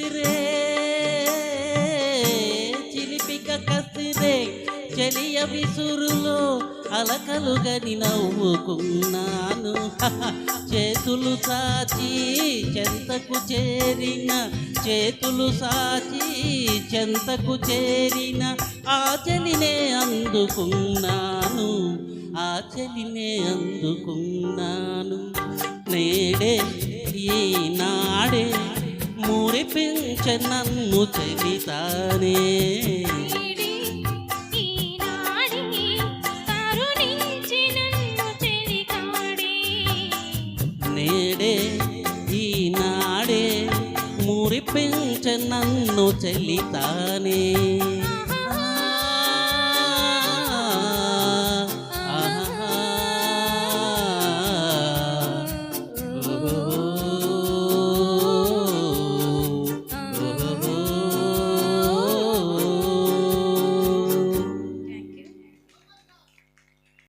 కసిరే చిలిపిక కసిరే చెలియ విసురులో అలకలుగని నవ్వుకున్నాను. చేతులు సాచి చెంతకు చేరిన చేతులు సాచి చెంతకు చేరిన ఆ చెలినే అందుకున్నాను. ఆ చెలినే అందుకున్నాను. నేడే ఈనాడే మురిపించ నన్ను చెలితానే నీడి ఈనాడి కరుణించి నన్ను మురిపించ చెలితానే.